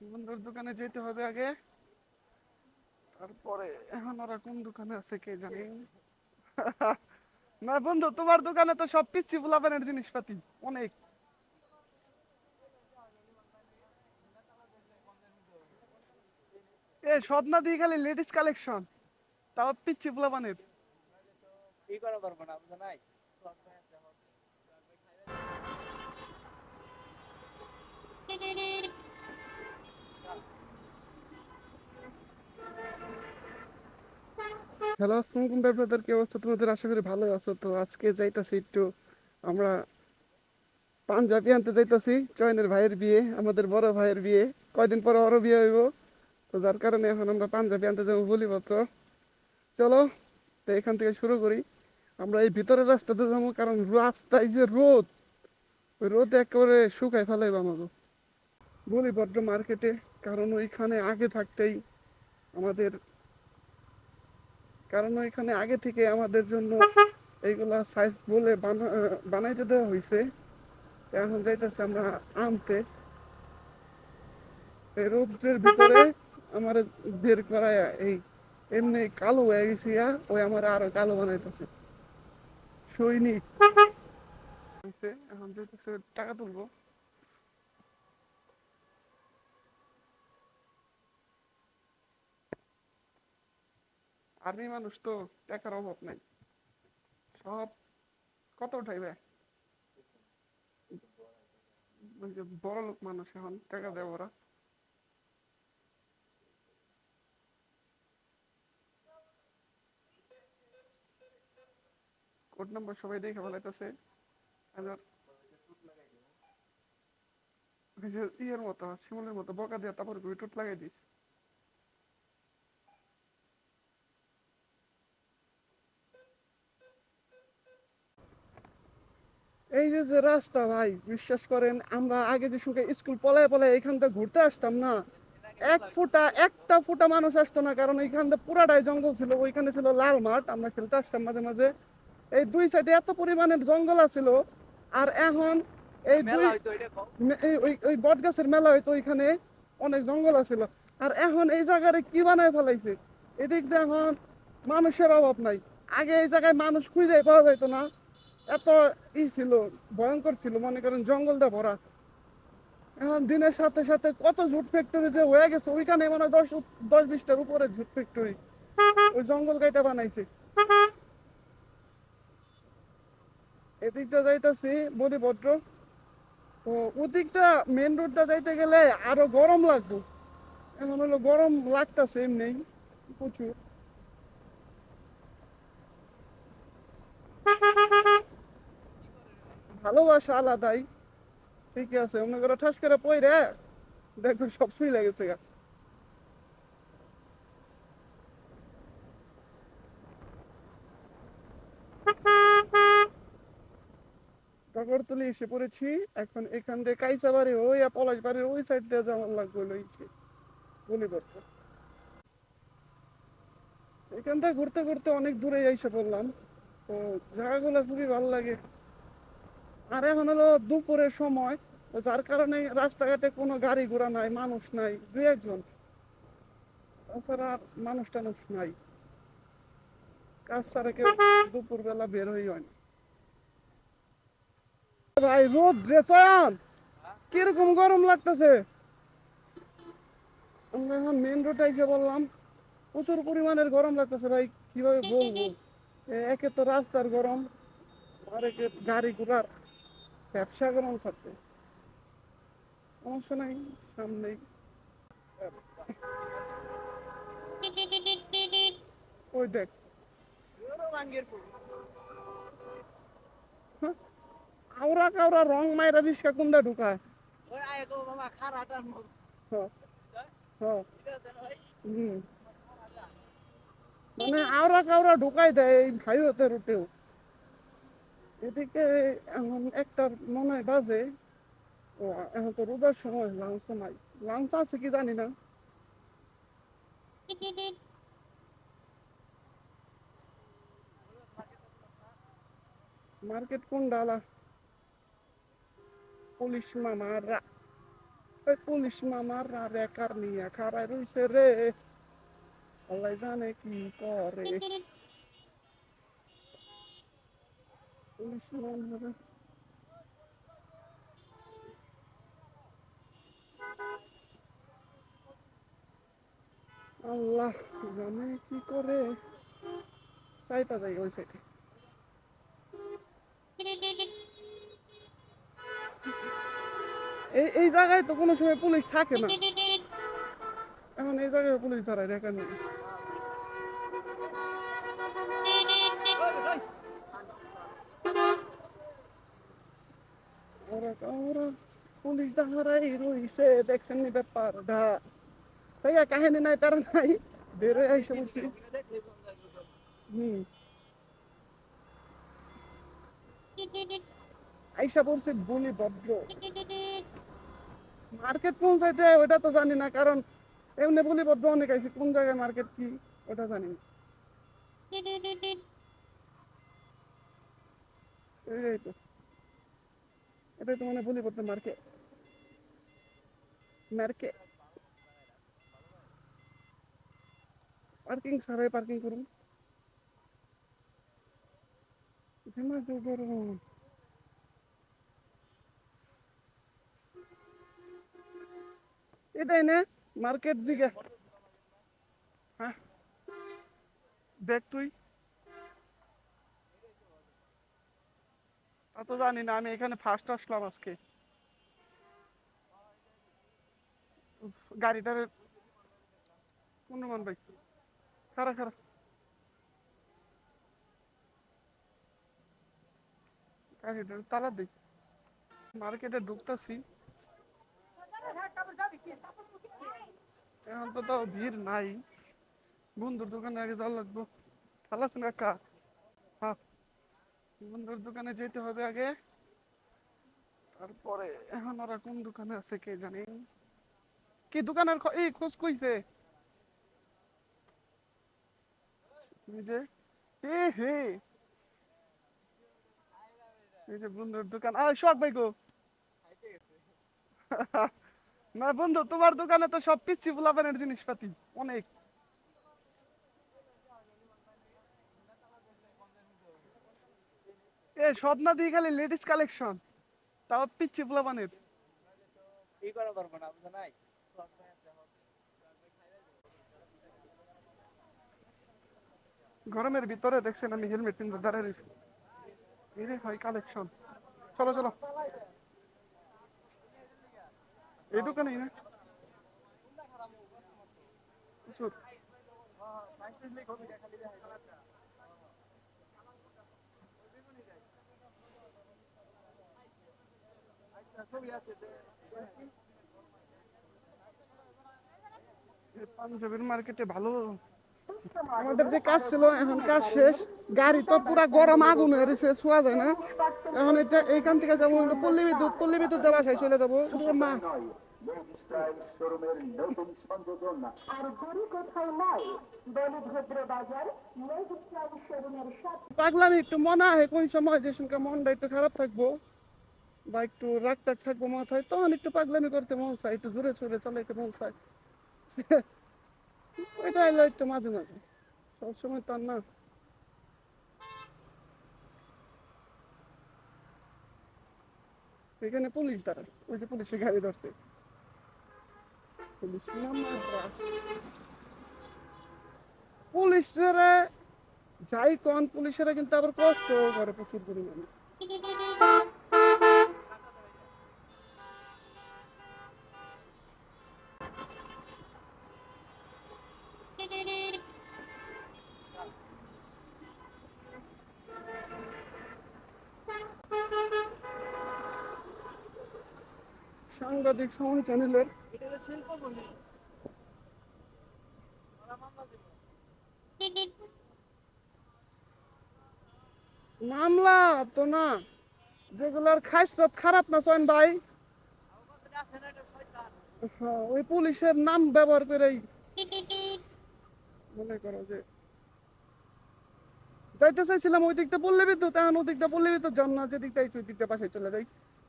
বন্ধুর দোকানে যেতে হবে আগে। তারপরে এখন ওরা কোন দোকানে আছে কে জানি। না বন্ধু, তোমার দোকানে তো সব পিচ্ছি পোলাপানের জিনিসপাতি, অনেক। এ সব না দিয়ে খালি লেডিস কালেকশন, তাও পিচ্ছি পোলাপানের। ই করা পারব না নাই? হ্যালো ব্রাদার কি অবস্থা? তোমাদের আশা করি ভালো আছো। তো আজকে যাইতাছি একটু, আমরা পাঞ্জাবি আনতে যাইতাছি, চয়নের ভাইয়ের বিয়ে, আমাদের বড় ভাইয়ের বিয়ে। কয়দিন পরে বিয়ে হইব। তো যার কারণে এখন আমরা পাঞ্জাবি আনতে যাব বলিপত্র চলো, তো এখান থেকে শুরু করি। আমরা এই ভিতরের রাস্তাতে যাব, কারণ রাস্তায় যে রোদ, ওই রোদ একেবারে শুকাই ফেলাইব আমাকে বলিপত্র মার্কেটে, কারণ ওইখানে আগে থাকতেই আমাদের, কারণ ওইখানে আগে থেকে আমাদের জন্য এইগুলা সাইজ বলে বানা- বানাইতে দেওয়া হয়েছে এখন যাইতেছে আমরা আনতে। এই রৌদ্রের ভিতরে আমার বের করায় এই এমনি কালো হয়ে গেছি ওই আমার আরও কালো বানাইতেছে। সৈনিক। এখন যাইতেছে টাকা তুলবো। আর্মি মানুষ তো টাকার অভাব নাই। সব কত উঠাইবে? বড় লোক মানুষ এখন, টাকা দেয় ওরা। কোড নাম্বার সবাই দেখে বলাইতেছে ইয়ের মতো, শিমুলের মতো, বকা দিয়ে তারপর টুট লাগাই দিস এই যে যে রাস্তা ভাই বিশ্বাস করেন আমরা আগে যে সুখে স্কুল পলায় পলায় এখান থেকে ঘুরতে আসতাম না। এক ফুটা একটা ফুটা মানুষ আসতো না কারণ এইখান থেকে পুরাটাই জঙ্গল ছিল ওইখানে ছিল লাল মাঠ আমরা খেলতে আসতাম মাঝে মাঝে। এই দুই সাইডে এত পরিমাণের জঙ্গল আছিল আর এখন এই দুই ওই বট গাছের মেলা হয়তো ওইখানে অনেক জঙ্গল আছিল। আর এখন এই জায়গায় কি বানায় ফেলাইছে? এদিক দিয়ে এখন মানুষের অভাব নাই। আগে এই জায়গায় মানুষ খুঁজে পাওয়া যাইতো না। এত ই ছিল, ভয়ঙ্কর ছিল, মনে করেন জঙ্গল দিয়ে ভরা। এখন দিনের সাথে সাথে কত জুট ফ্যাক্টরি যে হয়ে গেছে, ওইখানে মনে দশ দশ বিশটার উপরে জুট ফ্যাক্টরি ওই জঙ্গল গাইটা বানাইছে। এদিকটা যাইতাছি বলিভদ্র। তো ওদিকটা মেন রোডটা যাইতে গেলে আরও গরম লাগবে। এখন হলো গরম লাগতেছে এমনি, প্রচুর। ভালোবাসা আলাদাই। ঠিক আছে, অন্য করে ঠাস করে পইরে দেখবে সব লেগেছে গা। এসে পড়েছি। এখন এখান দিয়ে কাইসা বাড়ি ওই পলাশ বাড়ির ওই সাইড দিয়ে যাওয়ার লাগবে হলো ইসে গলিপথ এখান থেকে ঘুরতে ঘুরতে অনেক দূরে এসে পড়লাম। তো জায়গাগুলো খুবই ভালো লাগে। আর এখন হলো দুপুরের সময়, যার কারণে রাস্তাঘাটে কোনো গাড়ি ঘোড়া নাই, মানুষ নাই, দুই একজন। তাছাড়া মানুষ টানুষ নাই। কাজ ছাড়া কেউ দুপুর বেলা বের হই হয় না। ভাই রোদ রে চয়ন! কীরকম গরম লাগতেছে? আমরা এখন মেন রোডে এসে বললাম, প্রচুর পরিমাণের গরম লাগতেছে ভাই, কীভাবে বলব? একে তো রাস্তার গরম, আর একে গাড়ি ঘোড়ার। ব্যবসা গরম ছাড়ছে সমস্যা নাই সামনেই ওই দেখ। আওরা কাওরা রং মাইরা রিস্কা কুন্দা ঢুকায়? হ্যাঁ হ্যাঁ। ভাই? মানে আওরা কাওরা ঢুকাই দেয় এই হাইওয়েতে রুটেও। এদিকে এখন একটা মনে বাজে এখন তো রোদার সময় লাঞ্চ নাই লাঞ্চ আছে কি জানি না। মার্কেট কোন ডালা? পুলিশ মামারা। ওই পুলিশ মামার রেকার নিয়ে খারাই রইছে রে? আল্লাহ জানে কি করে পুলিশ মামার আল্লাহ জানে কি করে। সাইপা যাই ওই সাইডে এই এই জায়গায় তো কোনো সময় পুলিশ থাকে না। এখন এই জায়গায় পুলিশ ধরায় রেখা নেই ওরা ওরা পুলিশ দাঁড়াই রইছে, দেখছেন নি ব্যাপারটা। তাই কাহিনী নাই প্যারা নাই বেরোয় আইসে বলছি। হুম। আইসা বলছে, বলি ভদ্র। মার্কেট কোন সাইডে? ওটা তো জানি না, কারণ এমনি বলি ভদ্র অনেক আইসি কোন জায়গায় মার্কেট কি? ওটা জানি না। এই তো। এটাই তো মানে বলি ভদ্র মার্কেট মার্কেট পার্কিং ছাড়াই পার্কিং করুন। গরম এটাই না? মার্কেট জিগা। হ্যাঁ। দেখ তুই। তা তো জানি না, আমি এখানে ফার্স্ট আসলাম আজকে। গাড়িটার পূর্ণমান ভাই গাড়িটার তালা মার্কেটে ঢুকতেছি। এখন তো তাও ভিড় নাই। বন্ধুর দোকানে আগে যাওয়া লাগবো। ভালো আছেন কাকা হ্যাঁ বন্ধুর দোকানে যেতে হবে আগে। তারপরে, এখন ওরা কোন দোকানে আছে কে জানি। কি দোকানের এই খোঁজ কইছে? এই যে হে হে। এই যে বন্ধুর দোকান। আয় শখ ভাই গো। না বন্ধু, তোমার দোকানে তো সব পিচ্ছি ফুলাবানের জিনিসপাতি, অনেক। এ সব না দিয়ে খালি লেডিস কালেকশন। তাও পিচ্ছি ফুলাবানের এই করা পারব না বুঝো নাই। গরমের ভিতরে দেখছেন আমি হেলমেট পিনতে রয়েছি। এরে হয় কালেকশন। চলো চলো। এই দোকানেই না। প্রচুর। পাঞ্জাবের মার্কেটে ভালো। আমাদের যে কাজ ছিল এখন কাজ শেষ। গাড়ি তো পুরা গরম আগুন হয়ে শোয়া যায় না। এখন এটা এইখান থেকে যাব পল্লী বিদ্যুৎ পল্লী বিদ্যুৎ বাসায় চলে যাব। মা। শোরুমের নতুন সংযোজন আর দূরে কোথাও নয় বলভদ্র বাজার শোরুমের সাথে পাগলামি একটু মনে হয় কোন সময় যে সঙ্গে মনটা একটু খারাপ থাকব। বা একটু রাগ টাগ থাকব মাথায়, তখন একটু পাগলামি করতে মন চায়, একটু জোরে সোরে চালাইতে মন চায়। ওইটা হলো একটু মাঝে মাঝে, সবসময় তার না। এখানে পুলিশ দাঁড়ায়, ওই যে পুলিশের গাড়ি ধরছে। পুলিশ পুলিশের যাই কোন, পুলিশেরা কিন্তু আবার কষ্ট করে প্রচুর পরিমাণে। সাংবাদিক সময় চ্যানেলের মামলা তো না যেগুলার খাসরত খারাপ না চয়ন ভাই? হ্যাঁ, ওই পুলিশের নাম ব্যবহার করেই মনে করো যে যাইতে চাইছিলাম ওই দিকটা পল্লী বিদ্যুৎ এখন ওই দিকটা পল্লী বিদ্যুৎ না যে দিকটা ওই দিকটা বাসায় চলে যাই।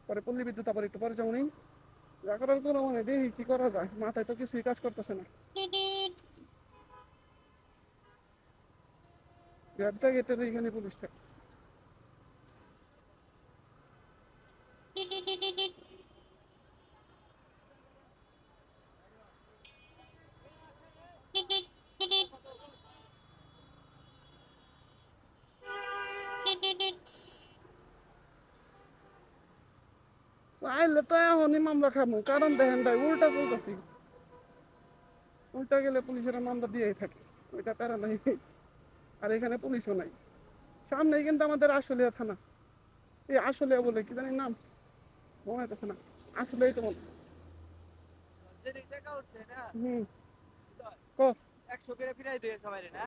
পরে পল্লী বিদ্যুৎ আবার একটু পরে যাব নি যা করার মনে দেখি কি করা যায়? মাথায় তো কিছুই কাজ করতেছে না। ব্যবসা গেটের এখানে পুলিশ থাকে। চাইলে তো এখনই মামলা খামু। কারণ দেখেন ভাই উল্টা চলতেছি। উল্টা গেলে পুলিশের মামলা দিয়েই থাকে। ওইটা প্যারা নাই। আর এখানে পুলিশও নাই। সামনেই কিন্তু আমাদের আসলিয়া থানা। এই আশুলিয়া বলে কি জানি নাম? মনে হইতেছে না। আসলেই তো মনে হুম। ক? একশো করে ফিরাই দিয়ে সবাই না?